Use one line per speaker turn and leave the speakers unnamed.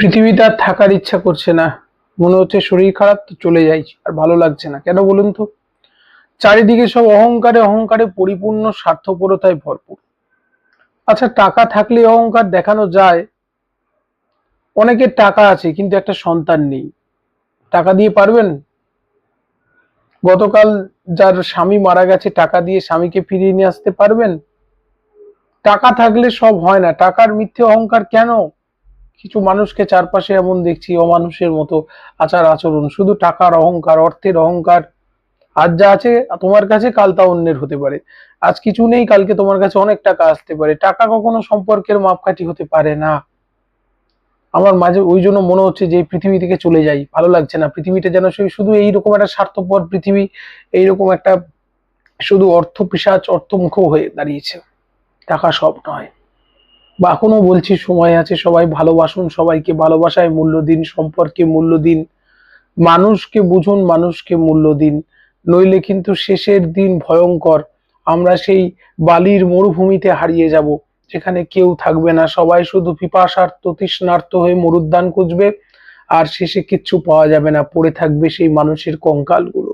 পৃথিবীতে আর থাকার ইচ্ছা করছে না। মনে হচ্ছে শরীর খারাপ, তো চলে যাই আর ভালো লাগছে না। কেন বলুন তো? চারিদিকে সব অহংকারে অহংকারে পরিপূর্ণ, স্বার্থপরতায় ভরপুর। আচ্ছা টাকা থাকলে অহংকার দেখানো যায়। অনেকের টাকা আছে, কিন্তু একটা সন্তান নেই। টাকা দিয়ে পারবেন? গতকাল যার স্বামী মারা গেছে, টাকা দিয়ে স্বামীকে ফিরিয়ে নিয়ে আসতে পারবেন? টাকা থাকলে সব হয় না। টাকার মিথ্যে অহংকার কেন? কিছু মানুষকে চারপাশে এমন দেখছি অমানুষের মতো আচার আচরণ, শুধু টাকার অহংকার, অর্থের অহংকার। আজ যা আছে তোমার কাছে কাল তা অন্যের হতে পারে। আজ কিছু নেই, কালকে তোমার কাছে অনেক টাকা আসতে পারে। টাকা কখনো সম্পর্কের মাপকাঠি হতে পারে না। আমার মাঝে ওই জন্য মনে হচ্ছে যে পৃথিবী থেকে চলে যাই। ভালো লাগছে না। পৃথিবীটা যেন শুধু এইরকম একটা স্বার্থপর পৃথিবী, এইরকম একটা শুধু অর্থ পিসাচ অর্থমুখ হয়ে দাঁড়িয়েছে। টাকা সব নয়। বা এখনও বলছি, সময় আছে, সবাই ভালোবাসুন, সবাইকে ভালোবাসায় মূল্য দিন, সম্পর্কে মূল্য দিন, মানুষকে বুঝুন, মানুষকে মূল্য দিন। নইলে কিন্তু শেষের দিন ভয়ঙ্কর। আমরা সেই বালির মরুভূমিতে হারিয়ে যাব, যেখানে কেউ থাকবে না। সবাই শুধু পিপাসার্থ তৃষ্ণার্ত হয়ে মরুদ্যান খুঁজবে, আর শেষে কিচ্ছু পাওয়া যাবে না। পড়ে থাকবে সেই মানুষের কঙ্কালগুলো।